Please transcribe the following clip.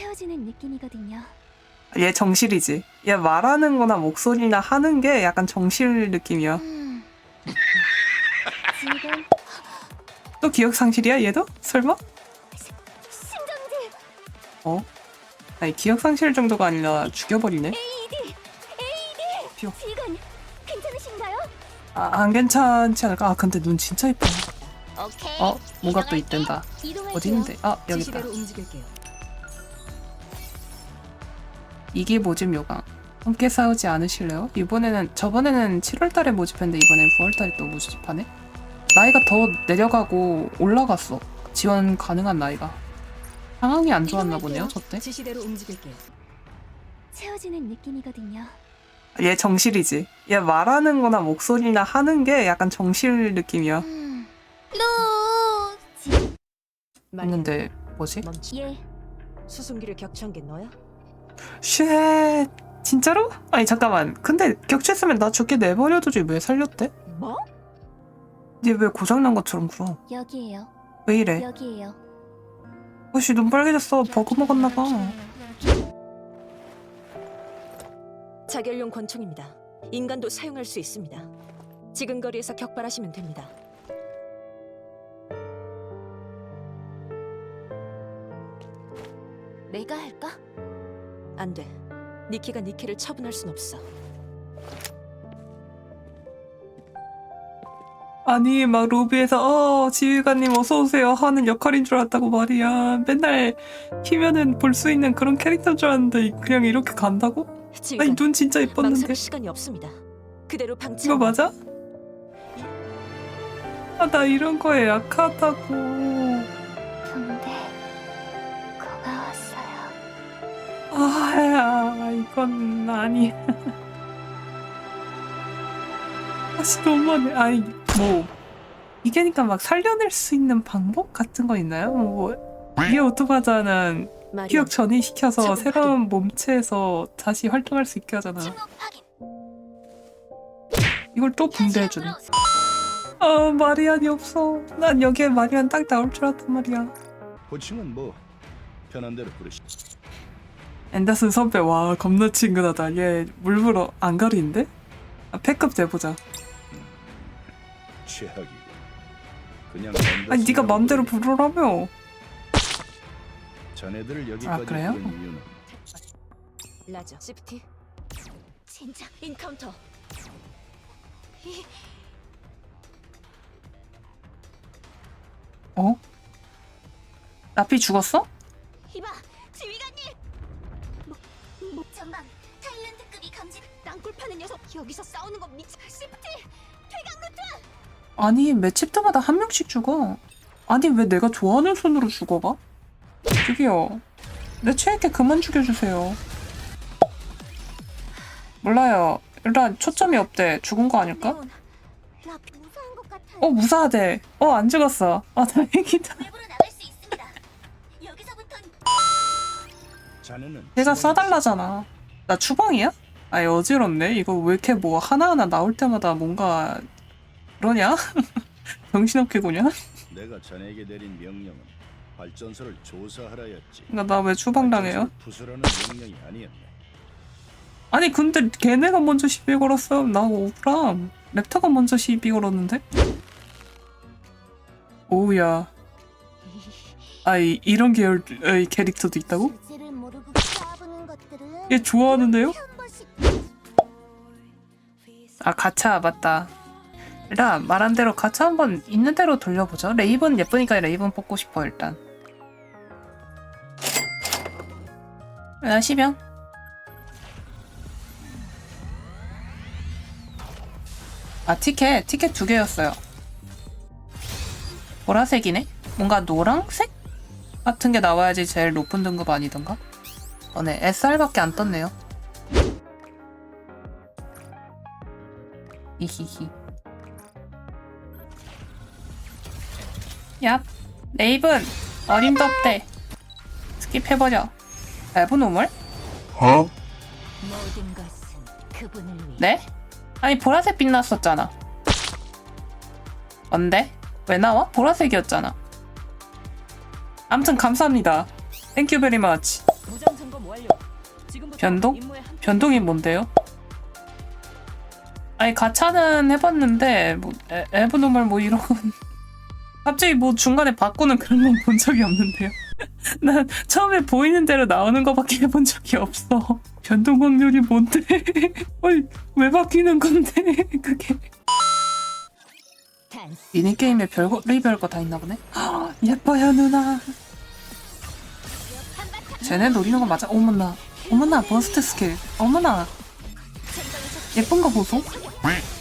채워지는 느낌이거든요. 얘 정실이지. 얘 말하는 거나 목소리나 하는 게 약간 정실 느낌이야. 음. 지금 또 기억 상실이야 얘도? 설마? 신경질 어? 아니 기억 상실 정도가 아니라 죽여버리네. AED AED 피워. 지금 괜찮으신가요? 아, 안 괜찮지 않을까? 아 근데 눈 진짜 예뻐. 오케이. 어? 뭔가 또. 이동할게요. 어디 있는데? 아 여기 있다. 지시대로 움직일게요. 이게 모집 요강. 함께 싸우지 않으실래요? 이번에는 저번에는 7월달에 모집했는데 이번엔 9월달에 또 모집하네. 나이가 더 내려가고 올라갔어. 지원 가능한 나이가. 상황이 안 좋았나 보네요, 저 때. 지시대로 움직일게요. 채워지는 느낌이거든요. 얘 정실이지. 얘 말하는 거나 목소리나 하는 게 약간 정실 느낌이야. 음. 루지 했는데 뭐지? 멈추. 예 수송기를 격추한 게 너야? 쉣. 진짜로? 아니 잠깐만. 근데 격추했으면 나 죽게 내버려두지 왜 살렸대? 뭐? 얘 왜 고장난 것처럼 굴어? 여기에요. 왜 이래? 여기에요. 혹시 눈 빨개졌어. 버그 먹었나 봐. 자결용 권총입니다. 인간도 사용할 수 있습니다. 지금 거리에서 격발하시면 됩니다. 내가 할까? 안 돼. 니키가 니키를 처분할 순 없어. 아니 막 로비에서 어 지휘관님 어서 오세요 하는 역할인 줄 알았다고 말이야. 맨날 키면은 볼 수 있는 그런 캐릭터인 줄 알았는데 그냥 이렇게 간다고? 아니 지휘관, 눈 진짜 예뻤는데 시간이 없습니다. 그대로 방치. 이거 맞아? 아 나 이런 거에 약하다고. 아 이건 아니. 아씨 너무하네. 아니 뭐 이게니까 막 살려낼 수 있는 방법 같은 거 있나요? 뭐 이게 오토바자는 기억 전이시켜서 새로운 몸체에서 다시 활동할 수 있게 하잖아. 이걸 또 분배해주네. 현실로 아 마리안이 없어. 난 여기에 마리안 딱 나올 줄 알았단 말이야. 호칭은 뭐 편한 대로 부르시. 앤더슨 선배 와 겁나 친근하다. 얘 물불어 안 가리는데? 아, 패급 돼보자. 최악이고. 그냥 아니 네가 맘대로. 부르라며. 자네들을 여기까지 아, 그래요? 부른 이유는 라저, 시프티, 진짜 인카운터. 어? 나피 죽었어? 이봐 땅굴 파는 녀석 여기서 싸우는 거 미치. 시프티 퇴강 루트. 아니 매 챕터마다 한 명씩 죽어. 아니 왜 내가 좋아하는 손으로 죽어가? 저기요. 내 최애께 그만 죽여주세요. 몰라요. 일단 초점이 없대. 죽은 거 아닐까? 레온, 라 무사한 것 같아요. 어 무사하대. 어 안 죽었어. 아 다행이다. 외부로 나갈 수 있습니다. 여기서부턴 자네는 내가 주머니 싸달라잖아. 나 추방이야? 아니 어지럽네. 이거 왜 이렇게 뭐 하나하나 나올 때마다 뭔가 그러냐? 정신없게 구냐? 내가 자네에게 내린 명령은 발전소를 조사하라였지. 그러니까 나 왜 추방당해요? 발전소를 부수라는 명령이 아니었네. 아니 근데 걔네가 먼저 시비 걸었어. 나 억울함. 랩터가 먼저 시비 걸었는데? 오우야. 아이 이런 계열의 캐릭터도 있다고? 주제를 모르고 까부는 것들은 얘 좋아하는데요? 아 가차 맞다. 일단 말한 대로 가차 한번 있는 대로 돌려보죠. 레이븐 예쁘니까 레이븐 뽑고 싶어 일단. 나 10연. 아 티켓 티켓 두 개였어요. 보라색이네? 뭔가 노랑색 같은 게 나와야지 제일 높은 등급 아니던가? 어, 네 SR밖에 안 떴네요. 히히히. 얍. 레이븐. 어림도 없대. 스킵해버려. 얇은 우물? 모든 것은 그분을 위해 네? 아니 보라색 빛났었잖아. 뭔데? 왜 나와? 보라색이었잖아. 암튼 감사합니다. 땡큐 베리 마치. 지금부터 변동? 한- 변동이 뭔데요? 아니 가차는 해봤는데 뭐 에, 에브노멀 뭐 이런 갑자기 뭐 중간에 바꾸는 그런 건 본 적이 없는데요. 난 처음에 보이는 대로 나오는 거밖에 해본 적이 없어. 변동 확률이 뭔데? 어이 왜 바뀌는 건데 그게? 미니 게임에 별거 별거 다 있나 보네. 헉, 예뻐요 누나. 쟤네 노리는 거 맞아? 어머나, 어머나 버스트 스킬. 어머나 예쁜 거 보소. Quack.